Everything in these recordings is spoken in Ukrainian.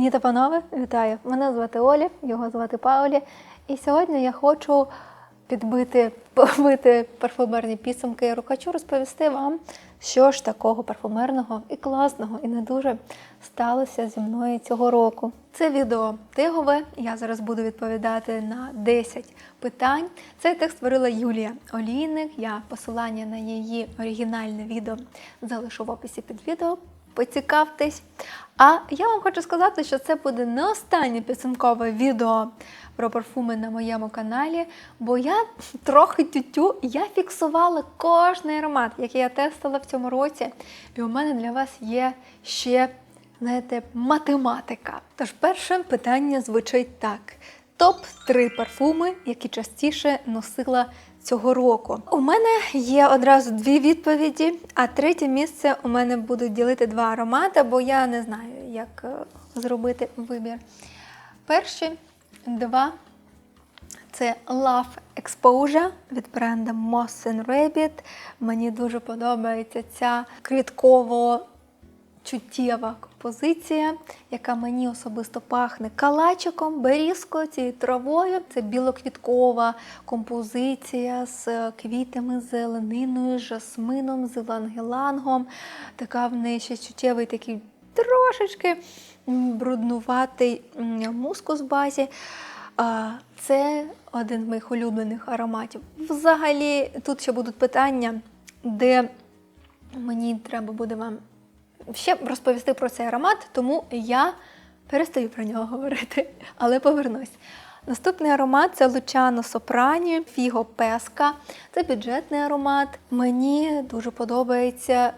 Пані та панове, вітаю! Мене звати Оля, його звати Паулі. І сьогодні я хочу підбити, побити парфумерні підсумки. Я хочу розповісти вам, що ж такого парфумерного і класного, і не дуже сталося зі мною цього року. Це відео тигове. Я зараз буду відповідати на 10 питань. Цей текст створила Юлія Олійник. Я посилання на її оригінальне відео залишу в описі під відео. Поцікавтесь. А я вам хочу сказати, що це буде не останнє підсумкове відео про парфуми на моєму каналі, бо я трохи тютю, я фіксувала кожний аромат, який я тестила в цьому році. І у мене для вас є ще, знаєте, математика. Тож перше питання звучить так: топ-3 парфуми, які частіше носила цього року. У мене є одразу дві відповіді, а третє місце у мене будуть ділити два аромати, бо я не знаю, як е, зробити вибір. Перші два це Love Exposure від бренду Moss Rabbit. Мені дуже подобається ця квітково чуттєва композиція, яка мені особисто пахне калачиком, берізкою, цією травою. Це білоквіткова композиція з квітами, зелениною, жасмином, зелангелангом. Така в неї ще чуттєвий такий трошечки бруднуватий мускус базі. Це один з моїх улюблених ароматів. Взагалі, тут ще будуть питання, де мені треба буде вам ще розповісти про цей аромат, тому я перестаю про нього говорити, але повернусь. Наступний аромат це Лучано Сопрані, Фіго Песка. Це бюджетний аромат. Мені дуже подобаються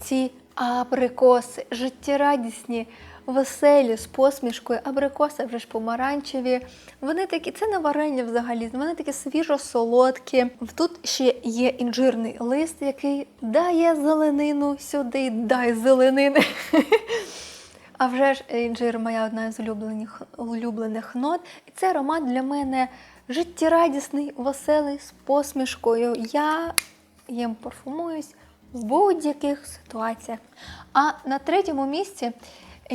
ці абрикоси, життєрадісні, веселі, з посмішкою. Абрикоси вже ж помаранчеві. Вони такі, це не варення взагалі, вони такі свіжо-солодкі. Тут ще є інжирний лист, який дає зеленину сюди, дай зеленини. А вже ж інжир моя одна з улюблених, улюблених нот. І цей аромат для мене життєрадісний, веселий, з посмішкою. Я їм парфумуюсь в будь-яких ситуаціях. А на третьому місці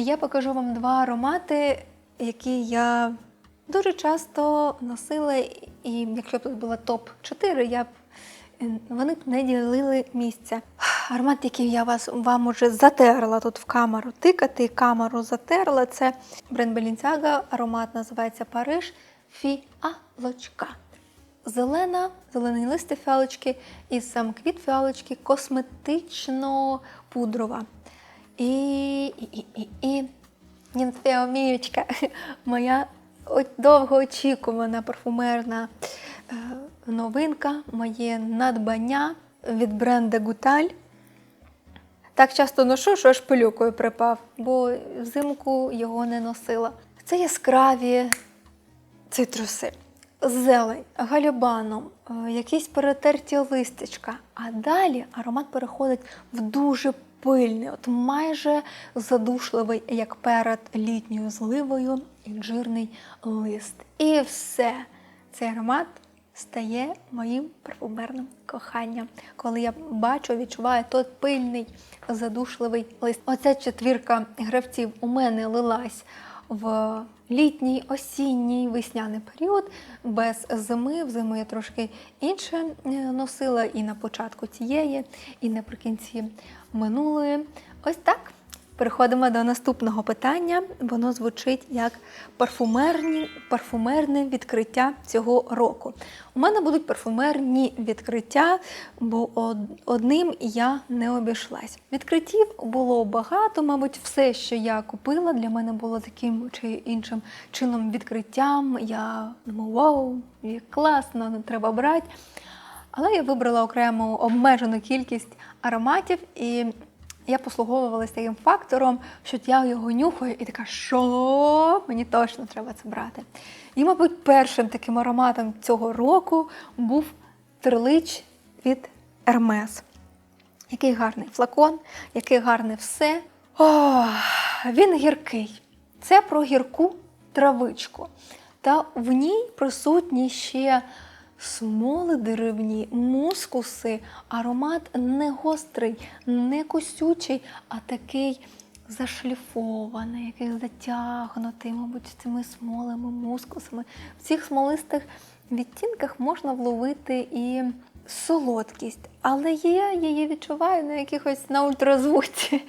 я покажу вам два аромати, які я дуже часто носила. І якщо б тут була топ-4, я б вони б не ділили місця. Аромат, який я вас вам уже затерла тут в камеру, тикати камеру затерла. Це бренд Balenciaga, аромат називається Париж Фіалочка. Зелена, зелений листи фіалочки і сам квіт фіалочки косметично-пудрова. І, і, і, і, і Нінфеомієчка, моя довгоочікувана парфумерна е, новинка, моє надбання від бренду Гуталь. Так часто ношу, що аж пилюкою припав, бо взимку його не носила. Це яскраві цитруси, зелень, галюбаном, е, якісь перетерті листячка. А далі аромат переходить в дуже пильний, от майже задушливий, як перед літньою зливою, інжирний лист. І все. Цей аромат стає моїм парфумерним коханням, коли я бачу, відчуваю той пильний, задушливий лист. Оця четвірка гравців у мене лилась в літній, осінній, весняний період без зими. Взиму я трошки інше е, носила і на початку цієї, і наприкінці минулої. Ось так. Переходимо до наступного питання. Воно звучить як парфумерні, парфумерне відкриття цього року. У мене будуть парфумерні відкриття, бо одним я не обійшлась. Відкриттів було багато, мабуть, все, що я купила, для мене було таким чи іншим чином відкриттям. Я думаю, вау, як класно, ну, треба брати. Але я вибрала окрему обмежену кількість ароматів і я послуговувалася таким фактором, що я його нюхаю і така, що мені точно треба це брати. І, мабуть, першим таким ароматом цього року був терлич від Hermes. Який гарний флакон, який гарне все. О, він гіркий. Це про гірку травичку. Та в ній присутні ще смоли деревні, мускуси, аромат не гострий, не косючий, а такий зашліфоване, якесь затягнуте, мабуть, цими смолами, мускусами. В цих смолистих відтінках можна вловити і солодкість, але я її відчуваю на якихось на ультразвуці.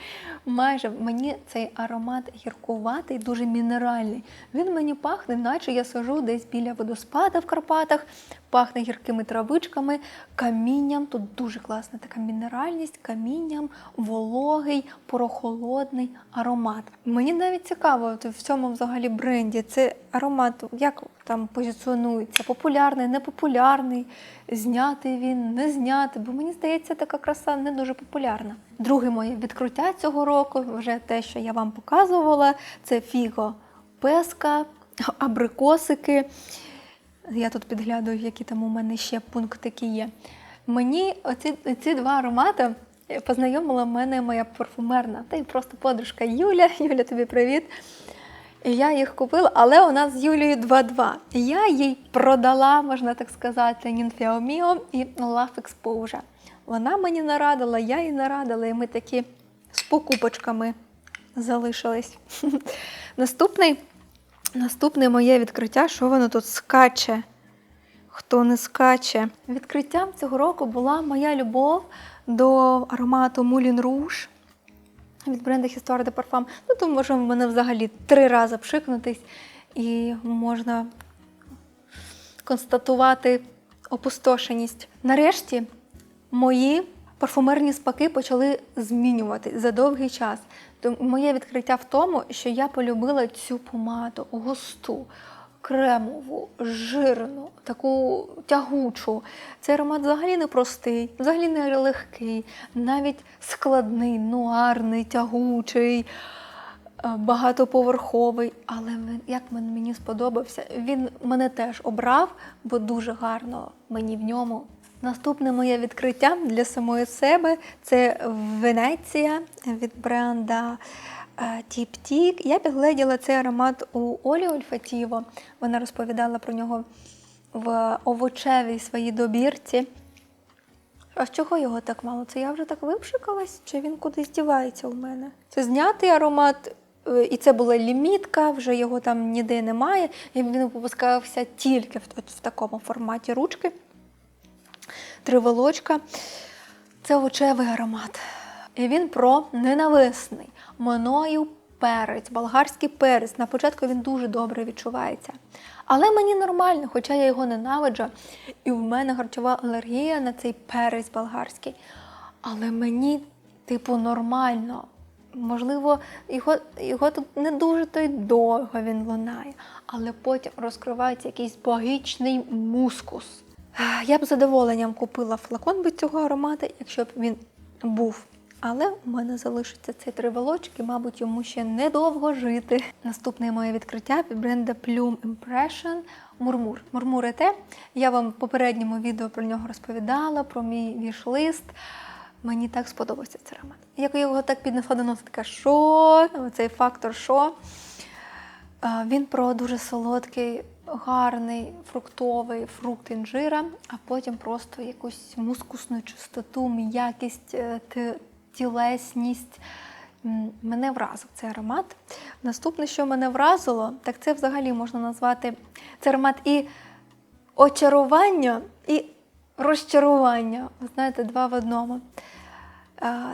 Майже мені цей аромат гіркуватий, дуже мінеральний. Він мені пахне, наче я сижу десь біля водоспада в Карпатах, пахне гіркими травичками, камінням. Тут дуже класна така мінеральність, камінням, вологий, прохолодний аромат. Мені навіть цікаво в цьому взагалі бренді. Це аромат, як там позиціонується? Популярний, непопулярний, знятий він, не знятий, бо мені здається, така краса не дуже популярна. Друге моє відкриття цього року, вже те, що я вам показувала, це фіго песка, абрикосики. Я тут підглядаю, які там у мене ще пунктики є. Мені оці ці два аромати познайомила мене моя парфумерна, та й просто подружка Юля. Юля, тобі привіт. Я їх купила, але у нас з Юлією 2-2. Я їй продала, можна так сказати, Mio і Love Exposure. Вона мені нарадила, я їй нарадила, і ми такі з покупочками залишились. Наступний, наступне моє відкриття, що воно тут скаче. Хто не скаче. Відкриттям цього року була моя любов до аромату Moulin Rouge від бренду Histoire de Parfum. Ну, то може в мене взагалі три рази пшикнутись, і можна констатувати опустошеність. Нарешті мої парфумерні спаки почали змінювати за довгий час. Тому моє відкриття в тому, що я полюбила цю помаду густу, кремову, жирну, таку тягучу. Цей аромат взагалі не простий, взагалі не легкий, навіть складний, нуарний, тягучий. е, Багатоповерховий, але як він мені сподобався, він мене теж обрав, бо дуже гарно мені в ньому. Наступне моє відкриття для самої себе це Венеція від бренда е, Тіп Тік. Я підгледіла цей аромат у Олі Ольфатіво. Вона розповідала про нього в овочевій своїй добірці. А з чого його так мало? Це я вже так випшикалась, чи він кудись дівається у мене? Це знятий аромат, е, і це була лімітка, вже його там ніде немає. І він випускався тільки в, в такому форматі ручки. Три волочка. Це овочевий аромат. І він про ненависний. Мною перець, болгарський перець. На початку він дуже добре відчувається. Але мені нормально, хоча я його ненавиджу, і в мене харчова алергія на цей перець болгарський. Але мені, типу, нормально. Можливо, його, його тут не дуже то й довго він лунає, але потім розкривається якийсь богічний мускус. Я б задоволенням купила флакон від цього аромату, якщо б він був. Але у мене залишиться ці три волочки, мабуть, йому ще недовго жити. Наступне моє відкриття від бренду Plume Impression Мурмур. Мурмурите. Я вам в попередньому відео про нього розповідала, про мій віш-лист. Мені так сподобався цей аромат. Як я його так піднесла до носа, така що? Цей фактор що? Він про дуже солодкий, гарний фруктовий фрукт інжира, а потім просто якусь мускусну чистоту, м'якість, е, тілесність. Мене вразив цей аромат. Наступне, що мене вразило, так це взагалі можна назвати цей аромат і очарування, і розчарування. Ви знаєте, два в одному.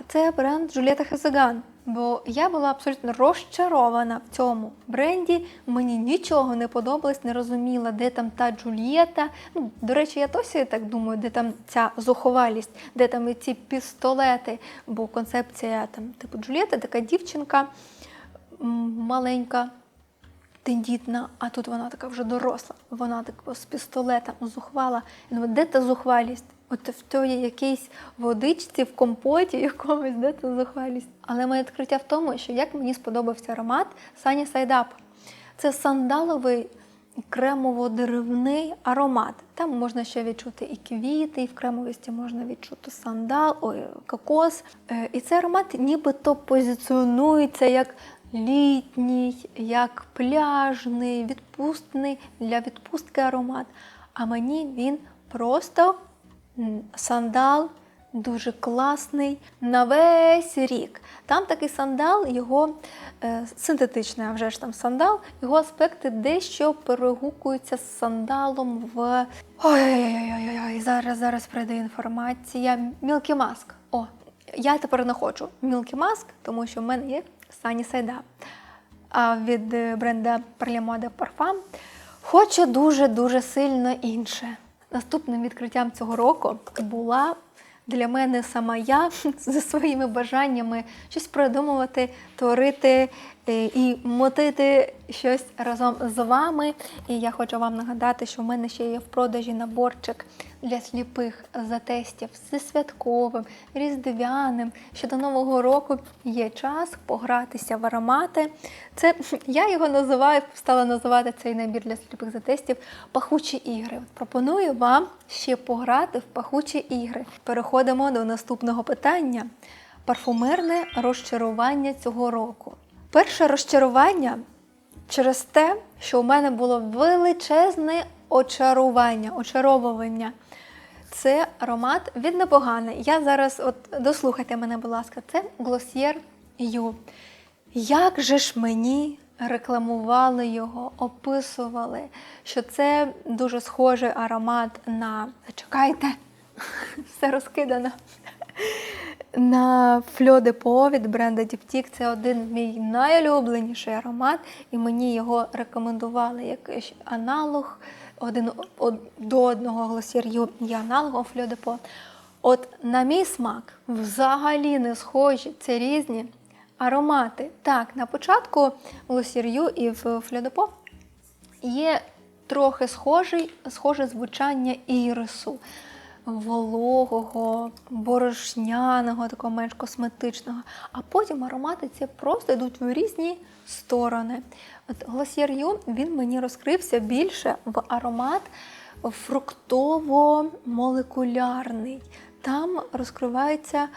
Це бренд Джуліета Хезеган. Бо я була абсолютно розчарована в цьому бренді. Мені нічого не подобалось, не розуміла, де там та Джульєта. Ну, до речі, я досі так думаю, де там ця зухвалість, де там ці пістолети. Бо концепція там, типу Джульєта, така дівчинка маленька, тендітна, а тут вона така вже доросла. Вона так з пістолетом зухвала. Я думаю, де та зухвалість? От в тої якійсь водичці, в компоті якомусь, де та зухвалість. Але моє відкриття в тому, що як мені сподобався аромат Sunny Side Up. Це сандаловий кремово-деревний аромат. Там можна ще відчути і квіти, і в кремовості можна відчути сандал, ой, кокос. Е, І цей аромат нібито позиціонується як літній, як пляжний, відпустний для відпустки аромат. А мені він просто сандал, дуже класний на весь рік. Там такий сандал, його е, синтетичний, а вже ж там сандал, його аспекти дещо перегукуються з сандалом в. Ой-ой-ой, зараз зараз прийде інформація. Мілкі маск. О, я тепер не хочу Мілкі маск, тому що в мене є Сані Сайда. А від е, бренда Parliamo de Parfum хочу дуже-дуже сильно інше. Наступним відкриттям цього року була для мене сама я зі своїми бажаннями щось придумувати, творити е, і мотити щось разом з вами. І я хочу вам нагадати, що в мене ще є в продажі наборчик для сліпих затестів зі святковим, різдвяним. Ще до Нового року є час погратися в аромати. Це я його називаю, стала називати цей набір для сліпих затестів пахучі ігри. Пропоную вам ще пограти в пахучі ігри. Переходимо до наступного питання: парфумерне розчарування цього року. Перше розчарування через те, що у мене було величезне очарування, очаровування. Це аромат від непоганий. Я зараз, от дослухайте мене, будь ласка, це Glossier Ю. Як же ж мені рекламували його, описували, що це дуже схожий аромат на. Зачекайте, все розкидано. На de Peau від бренда Diptyque. Це один мій найулюбленіший аромат, і мені його рекомендували як аналог один од- до одного глосір'ю є аналогом фльодепо. От на мій смак взагалі не схожі, це різні аромати. Так, на початку в і в фльодепо є трохи схожий, схоже звучання ірису. Вологого, борошняного, такого менш косметичного. А потім аромати ці просто йдуть в різні сторони. От Glossier Ю, він мені розкрився більше в аромат фруктово-молекулярний. Там розкривається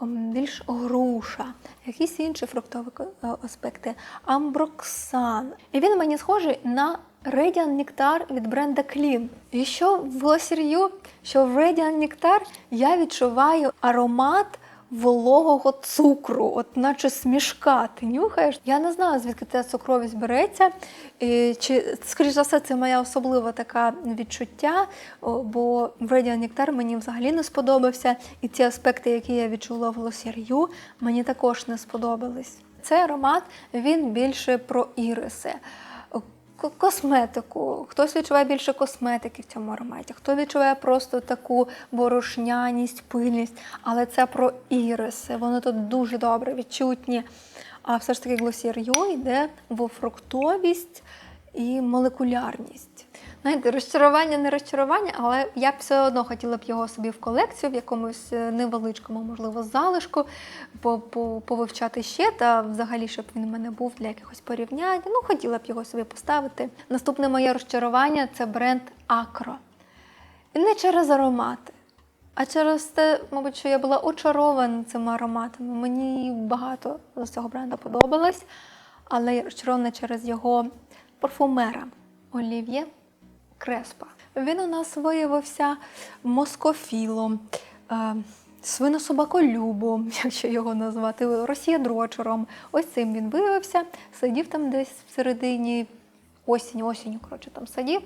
більш груша, якісь інші фруктові е, аспекти, амброксан. І він мені схожий на Radiant Nectar від бренда Clean. І що в Glossier що в Radiant Nectar я відчуваю аромат вологого цукру, от наче смішка. Ти нюхаєш. Я не знаю, звідки ця цукровість береться. І, чи, скоріш за все, це моя особлива така відчуття, бо Radiant Nectar мені взагалі не сподобався. І ті аспекти, які я відчула в Glossier мені також не сподобались. Цей аромат він більше про іриси. Косметику, хтось відчуває більше косметики в цьому ароматі, хто відчуває просто таку борошняність, пильність, але це про іриси. Вони тут дуже добре відчутні. А все ж таки Glossier Ю йде в фруктовість і молекулярність. Знаєте, розчарування не розчарування, але я б все одно хотіла б його собі в колекцію, в якомусь е, невеличкому, можливо, залишку, по- по- повивчати ще, та взагалі, щоб він у мене був для якихось порівнянь. Ну, хотіла б його собі поставити. Наступне моє розчарування це бренд Акро. І не через аромати, а через те, мабуть, що я була очарована цими ароматами. Мені багато з цього бренду подобалось, але я розчарована через його парфумера Олів'є Креспа. Він у нас виявився москофілом, е, свинособаколюбом, якщо його назвати, росіядрочером. Ось цим він виявився, сидів там десь всередині осінь, осінню, коротше, там сидів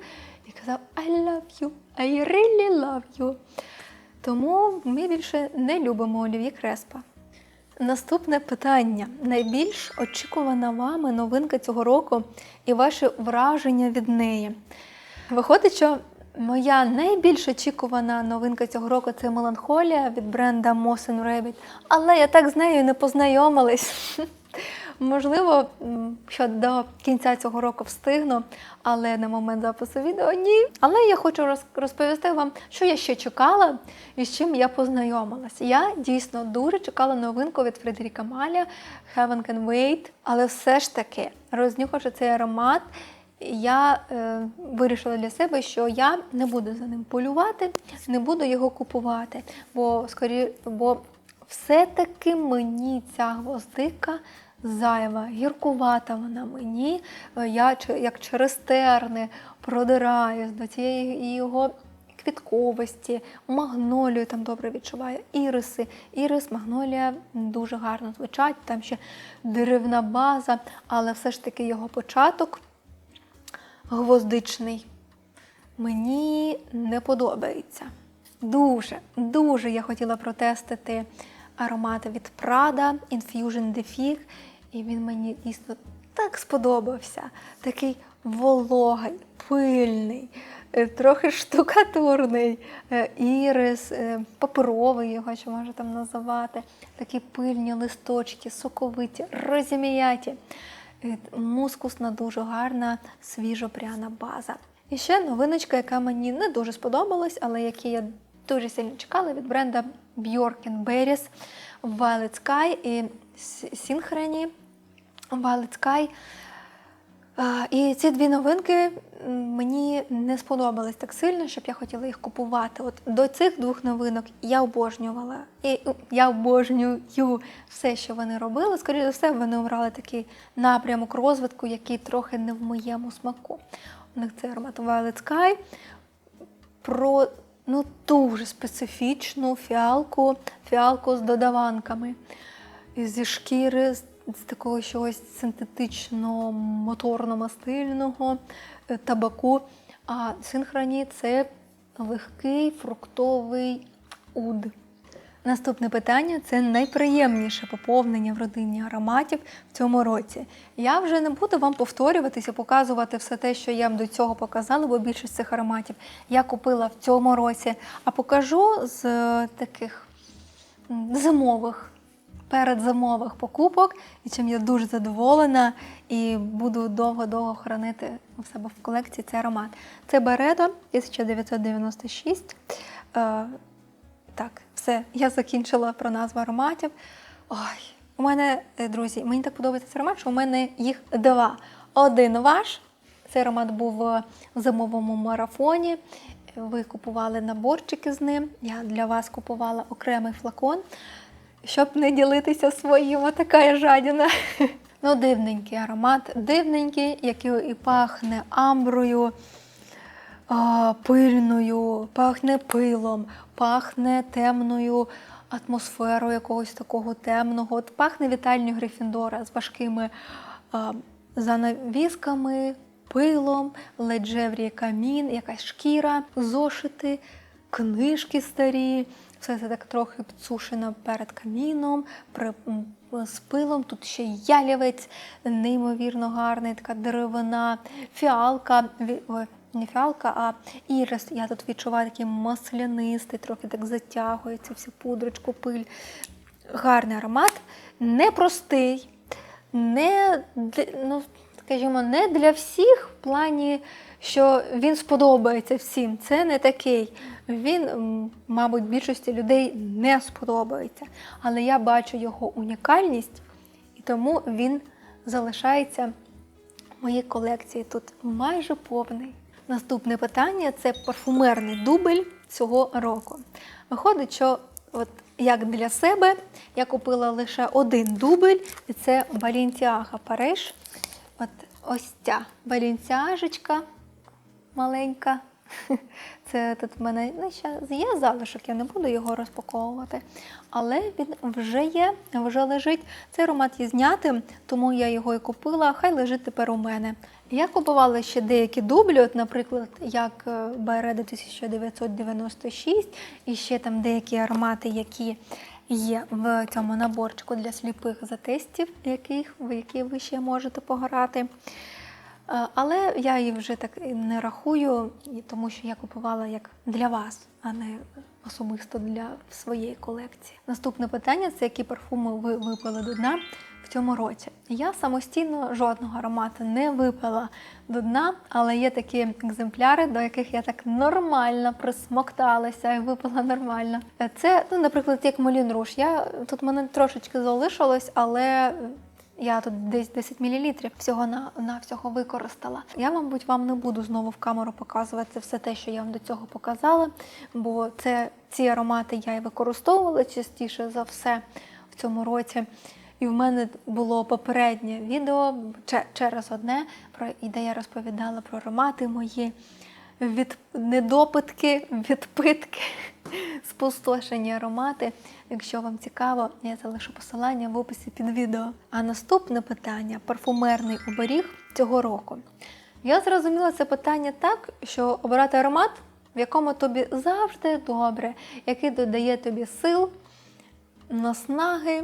і казав I love you, I really love you. Тому ми більше не любимо Олів'є Креспа. Наступне питання. Найбільш очікувана вами новинка цього року і ваші враження від неї. Виходить, що моя найбільш очікувана новинка цього року це меланхолія від бренда Moss Rabbit. Але я так з нею не познайомилась. Можливо, що до кінця цього року встигну, але на момент запису відео ні. Але я хочу розповісти вам, що я ще чекала і з чим я познайомилася. Я дійсно дуже чекала новинку від Фредеріка Маля Heaven Can Wait, але все ж таки, рознюхавши цей аромат, я е, вирішила для себе, що я не буду за ним полювати, не буду його купувати, бо скорі, бо все-таки мені ця гвоздика зайва, гіркувата вона мені. Е, Я як через терни продираюсь до цієї його квітковості, магнолію там добре відчуваю, іриси. Ірис, магнолія дуже гарно звучать, там ще деревна база, але все ж таки його початок гвоздичний. Мені не подобається. Дуже, дуже я хотіла протестити аромати від Prada Infusion de Fig, і він мені дійсно так сподобався. Такий вологий, пильний, е, трохи штукатурний, е, ірис, е, паперовий його ще можна там називати. Такі пильні листочки, соковиті, розім'яті. Мускусна, дуже гарна, свіжопряна база. І ще новиночка, яка мені не дуже сподобалась, але які я дуже сильно чекала від бренда Bjork Berries Violet Sky і Synchrony Violet Sky. І ці дві новинки мені не сподобались так сильно, щоб я хотіла їх купувати. От до цих двох новинок я обожнювала. І я обожнюю все, що вони робили. Скоріше за все, вони обрали такий напрямок розвитку, який трохи не в моєму смаку. У них це аромат Violet Sky про ну, дуже специфічну фіалку, фіалку з додаванками. Зі шкіри, з, з такого чогось синтетично моторно-мастильного е, табаку. А синхроні це легкий фруктовий уд. Наступне питання це найприємніше поповнення в родині ароматів в цьому році. Я вже не буду вам повторюватися, показувати все те, що я вам до цього показала, бо більшість цих ароматів я купила в цьому році, а покажу з е, таких зимових, передзимових покупок, і чим я дуже задоволена і буду довго-довго хранити у себе в колекції цей аромат. Це Бередо 1996. Е, так, все, я закінчила про назву ароматів. Ой, у мене, е, друзі, мені так подобається цей аромат, що у мене їх два. Один ваш. Цей аромат був в зимовому марафоні. Ви купували наборчики з ним. Я для вас купувала окремий флакон, щоб не ділитися своїм. Така я жадіна. Ну, дивненький аромат, дивненький, який і пахне амброю а, пильною, пахне пилом, пахне темною атмосферою якогось такого темного. От пахне вітальню Грифіндора з важкими а, занавісками, пилом, леджевріє камін, якась шкіра, зошити, книжки старі. Все це так трохи підсушено перед каміном, при, з пилом. Тут ще ялівець, неймовірно гарний, така деревина, фіалка. не фіалка, а ірис. Я тут відчуваю такий маслянистий, трохи так затягується, всю пудрочку, пиль. Гарний аромат, непростий, не, ну, скажімо, не для всіх в плані, що він сподобається всім. Це не такий. Він, мабуть, більшості людей не сподобається. Але я бачу його унікальність, і тому він залишається в моїй колекції тут майже повний. Наступне питання це парфумерний дубль цього року. Виходить, що от як для себе я купила лише один дубль, і це Balenciaga Париж. От ось ця Балінціажечка маленька. Це тут в мене ну, ще є залишок, я не буду його розпаковувати. Але він вже є, вже лежить. Цей аромат є знятим, тому я його і купила. Хай лежить тепер у мене. Я купувала ще деякі дублі, от, наприклад, як Байреда 1996, і ще там деякі аромати, які є в цьому наборчику для сліпих затестів, яких, в які ви ще можете пограти. Е, Але я її вже так не рахую, тому що я купувала як для вас, а не особисто для своєї колекції. Наступне питання це які парфуми ви випили до дна цьому році. Я самостійно жодного аромату не випила до дна, але є такі екземпляри, до яких я так нормально присмокталася і випила нормально. Е, Це, ну, наприклад, як Молін Руш. Я тут мене трошечки залишилось, але я тут десь 10 мл всього на, на всього використала. Я, мабуть, вам не буду знову в камеру показувати все те, що я вам до цього показала, бо це ці аромати я і використовувала частіше за все в цьому році. І в мене було попереднє відео через одне, про де я розповідала про аромати мої від недопитки, відпитки, спустошені аромати. Якщо вам цікаво, я залишу посилання в описі під відео. А наступне питання парфумерний оберіг цього року. Я зрозуміла це питання так, що обирати аромат, в якому тобі завжди добре, який додає тобі сил, наснаги,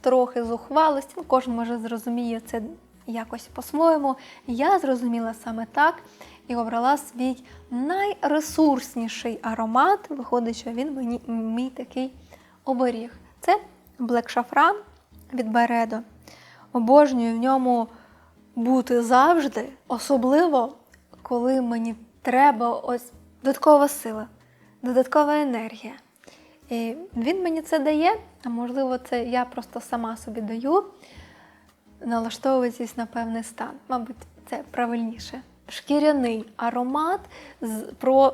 трохи зухвалості. Ну, Кожен може зрозуміє це якось по-своєму. Я зрозуміла саме так і обрала свій найресурсніший аромат. Виходить, що він мені мій такий оберіг. Це Black Шафран від Бередо. Обожнюю в ньому бути завжди, особливо, коли мені треба ось додаткова сила, додаткова енергія. І він мені це дає, а можливо, це я просто сама собі даю, налаштовуючись на певний стан. Мабуть, це правильніше. Шкіряний аромат про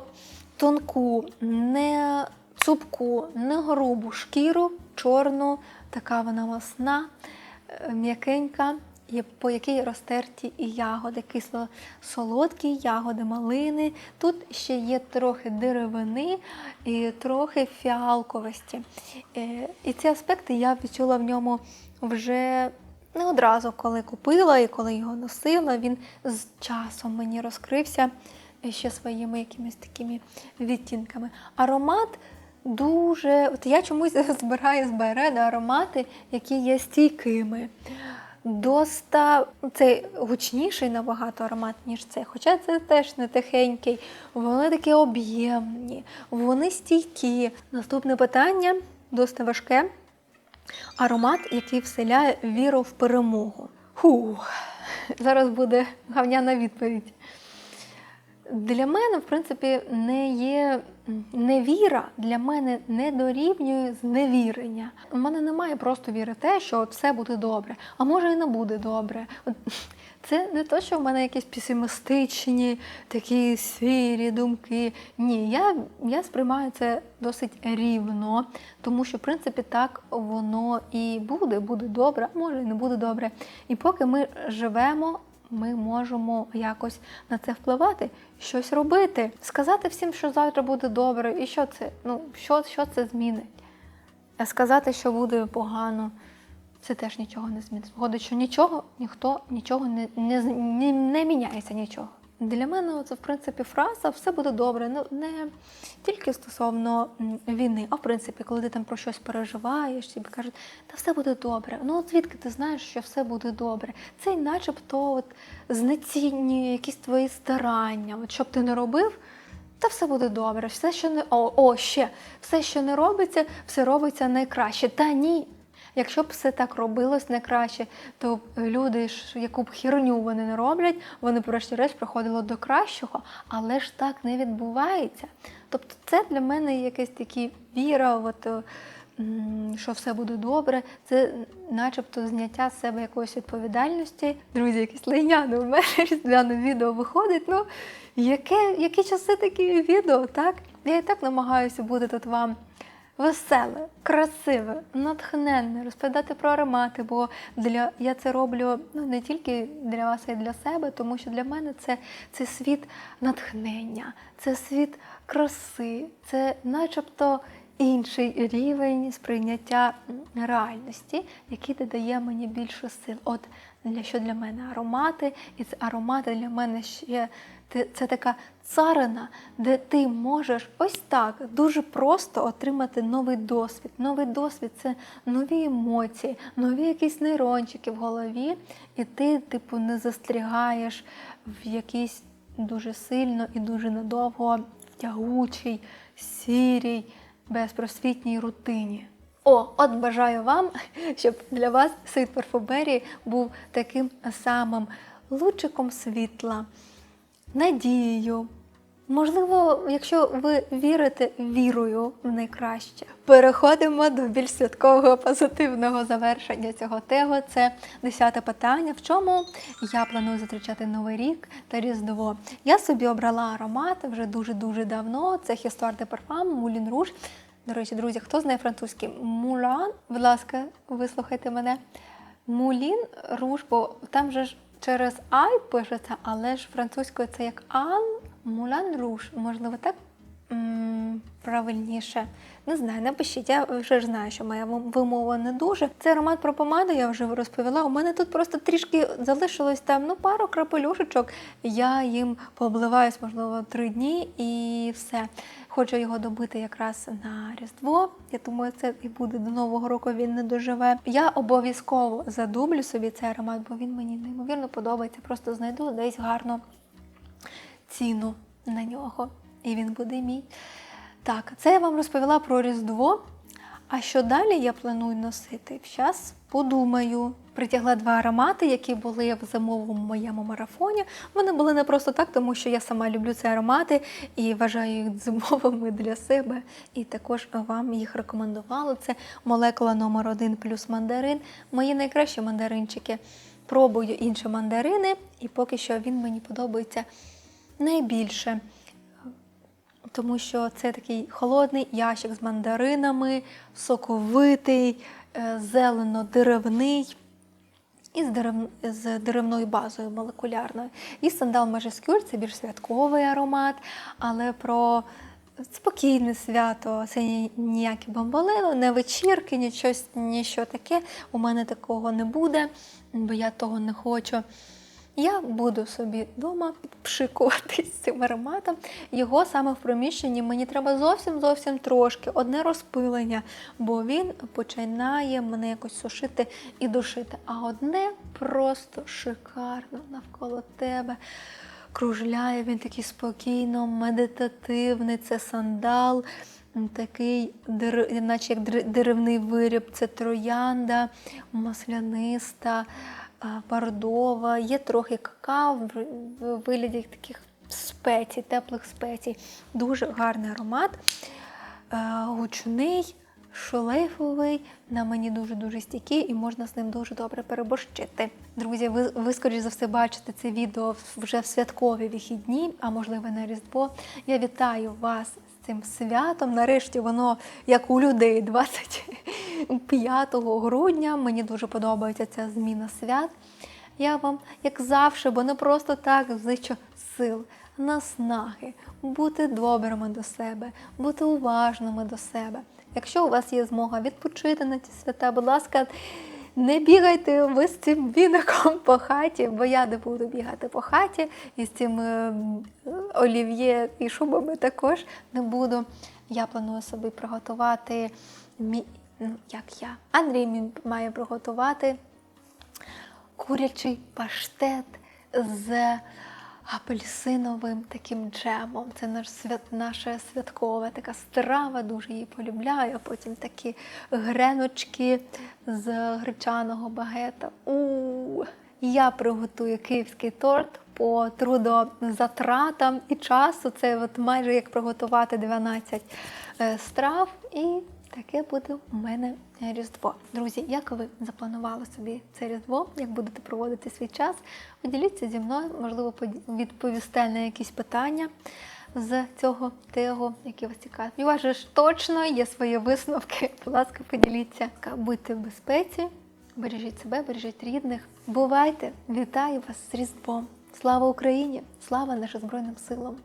тонку, не цупку, не грубу шкіру, чорну, така вона масна, е, м'якенька, по якій розтерті і ягоди, кисло солодкі ягоди, малини. Тут ще є трохи деревини і трохи фіалковості. Е, І ці аспекти я відчула в ньому вже не одразу, коли купила і коли його носила. Він з часом мені розкрився ще своїми якимись такими відтінками. Аромат дуже. От я чомусь збираю з Байреда аромати, які є стійкими. Доста це гучніший набагато аромат, ніж це. Хоча це теж не тихенький. Вони такі об'ємні, вони стійкі. Наступне питання доста важке. Аромат, який вселяє віру в перемогу. Фух, зараз буде гавняна відповідь. Для мене, в принципі, не є невіра, для мене не дорівнює зневірення. У мене немає просто віри в те, що от все буде добре, а може і не буде добре. Це не то, що в мене якісь песимістичні, такі сірі думки. Ні, я, я сприймаю це досить рівно, тому що, в принципі, так воно і буде, буде добре, а може і не буде добре. І поки ми живемо, ми можемо якось на це впливати, щось робити, сказати всім, що завтра буде добре, і що це? Ну, що, що це змінить? А сказати, що буде погано, це теж нічого не змінить. Виходить, що нічого, ніхто нічого не, не, не, не міняється нічого. Для мене це, в принципі, фраза все буде добре. Ну, не тільки стосовно війни, а в принципі, коли ти там про щось переживаєш, тобі кажуть, та все буде добре. Ну от звідки ти знаєш, що все буде добре? Це начебто от, знецінює якісь твої старання. От, що б ти не робив, та все буде добре. Все, що не о, о, ще все, що не робиться, все робиться найкраще. Та ні. Якщо б все так робилось найкраще, то люди ж яку б херню вони не роблять, вони б врешті-решт приходили до кращого, але ж так не відбувається. Тобто, це для мене якась такі віра, от, е, що все буде добре. Це начебто зняття з себе якоїсь відповідальності. Друзі, якісь лейняне у мене різдвяне відео виходить. Ну, яке, які часи такі відео, так? Я і так намагаюся бути тут вам веселе, красиве, натхненне, розповідати про аромати, бо для я це роблю ну, не тільки для вас, а й для себе, тому що для мене це, це світ натхнення, це світ краси, це начебто інший рівень сприйняття реальності, який додає мені більше сил. От для що для мене аромати, і це аромати для мене ще це така царина, де ти можеш ось так дуже просто отримати новий досвід. Новий досвід це нові емоції, нові якісь нейрончики в голові, і ти, типу, не застрягаєш в якійсь дуже сильно і дуже надовго тягучій, сірій, безпросвітній рутині. О, от бажаю вам, щоб для вас світ парфумерії був таким самим лучиком світла, надією. Можливо, якщо ви вірите вірою в найкраще. Переходимо до більш святкового позитивного завершення цього тего. Це десяте питання. В чому я планую зустрічати Новий рік та Різдво? Я собі обрала аромат вже дуже-дуже давно. Це Histoire de Parfum Moulin Rouge. До речі, друзі, хто знає французький? Мулан, будь ласка, вислухайте мене. Мулін руж, бо там же ж через ай пишеться, але ж французькою це як ан, Мулян Руш, можливо, так правильніше. Не знаю, напишіть. Я вже знаю, що моя вимова не дуже. Це аромат про помаду, я вже розповіла. У мене тут просто трішки залишилось там ну, пару крапелюшечок. Я їм пообливаюсь, можливо, три дні і все. Хочу його добити якраз на Різдво. Я думаю, це і буде до Нового року. Він не доживе. Я обов'язково задублю собі цей аромат, бо він мені неймовірно подобається. Просто знайду десь гарну ціну на нього, і він буде мій. Так, це я вам розповіла про Різдво. А що далі я планую носити? Зараз подумаю. Притягла два аромати, які були в зимовому моєму марафоні. Вони були не просто так, тому що я сама люблю ці аромати і вважаю їх зимовими для себе. І також вам їх рекомендувала. Це молекула номер 1 плюс мандарин. Мої найкращі мандаринчики. Пробую інші мандарини, і поки що він мені подобається найбільше тому що це такий холодний ящик з мандаринами, соковитий, е, зелено-деревний і з, дерев... з деревною базою молекулярною. І сандал Majeskür – це більш святковий аромат, але про спокійне свято, це ніякі бомбалини, не вечірки, нічого, нічого таке. У мене такого не буде, бо я того не хочу. Я буду собі вдома пшикуватись цим ароматом. Його саме в приміщенні мені треба зовсім зовсім трошки, одне розпилення, бо він починає мене якось сушити і душити. А одне просто шикарно навколо тебе. Кружляє він такий спокійно, медитативний, це сандал, такий, наче як дер- деревний виріб, це троянда, масляниста, бордова, є трохи какао в вигляді таких спецій, теплих спецій. Дуже гарний аромат, гучний, шлейфовий, на мені дуже-дуже стійкий і можна з ним дуже добре переборщити. Друзі, ви, ви скоріш за все бачите це відео вже в святкові вихідні, а можливо на Різдво. Я вітаю вас цим святом. Нарешті воно, як у людей, 25 грудня. Мені дуже подобається ця зміна свят. Я вам, як завжди, бо не просто так зичу сил, наснаги, бути добрими до себе, бути уважними до себе. Якщо у вас є змога відпочити на ці свята, будь ласка, не бігайте ви з цим віником по хаті, бо я не буду бігати по хаті і з цим е, олів'є і шубами також не буду. Я планую собі приготувати мі... ну, як я. Андрій має приготувати курячий паштет з апельсиновим таким джемом. Це наш свят, наша святкова така страва, дуже її полюбляю. А потім такі греночки з гречаного багета. у Я приготую київський торт по трудозатратам і часу. Це от майже як приготувати 12 е, страв. І Таке буде у мене Різдво. Друзі, як ви запланували собі це Різдво, як будете проводити свій час? Поділіться зі мною, можливо, відповісте на якісь питання з цього тегу, які вас цікавлять. У вас ж точно є свої висновки. Будь ласка, поділіться. Будьте в безпеці, бережіть себе, бережіть рідних. Бувайте! Вітаю вас з Різдвом! Слава Україні! Слава нашим Збройним силам!